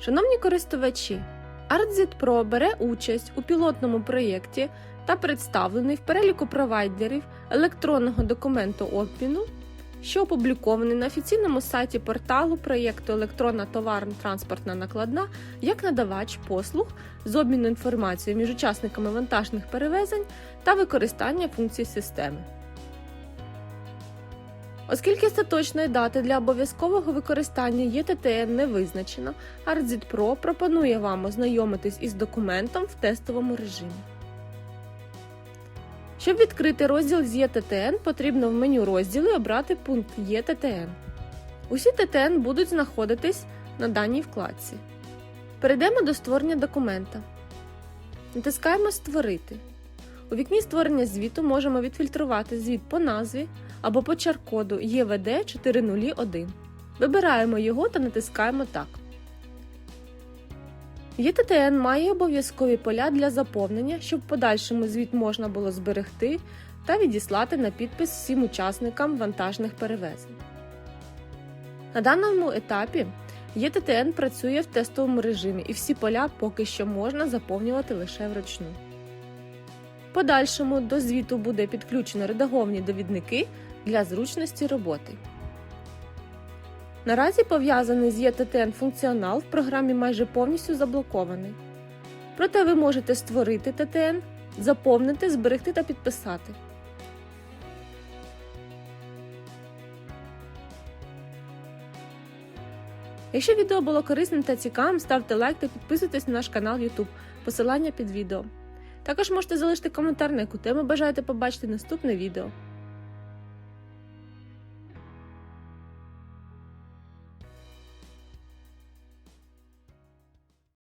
Шановні користувачі, ArtZit Pro бере участь у пілотному проєкті та представлений в переліку провайдерів електронного документу обміну, що опублікований на офіційному сайті порталу проєкту Електронна товарно-транспортна накладна як надавач послуг з обміну інформацією між учасниками вантажних перевезень та використання функцій системи. Оскільки остаточної дати для обов'язкового використання ЄТТН не визначено, ArtZit Pro пропонує вам ознайомитись із документом в тестовому режимі. Щоб відкрити розділ з ЄТТН, потрібно в меню розділу обрати пункт ЄТТН. Усі ТТН будуть знаходитись на даній вкладці. Перейдемо до створення документа. Натискаємо Створити. У вікні створення звіту можемо відфільтрувати звіт по назві або по чар-коду ЄВД 401. Вибираємо його та натискаємо Так. ЄТТН має обов'язкові поля для заповнення, щоб в подальшому звіт можна було зберегти та відіслати на підпис всім учасникам вантажних перевезень. На даному етапі ЄТТН працює в тестовому режимі і всі поля поки що можна заповнювати лише вручну. Подальшому до звіту буде підключено редаговані довідники для зручності роботи. Наразі пов'язаний з ЄТТН функціонал в програмі майже повністю заблокований. Проте ви можете створити ТТН, заповнити, зберегти та підписати. Якщо відео було корисним та цікавим, ставте лайк та підписуйтесь на наш канал YouTube. Посилання під відео. Також можете залишити коментар, на яку тему бажаєте побачити наступне відео.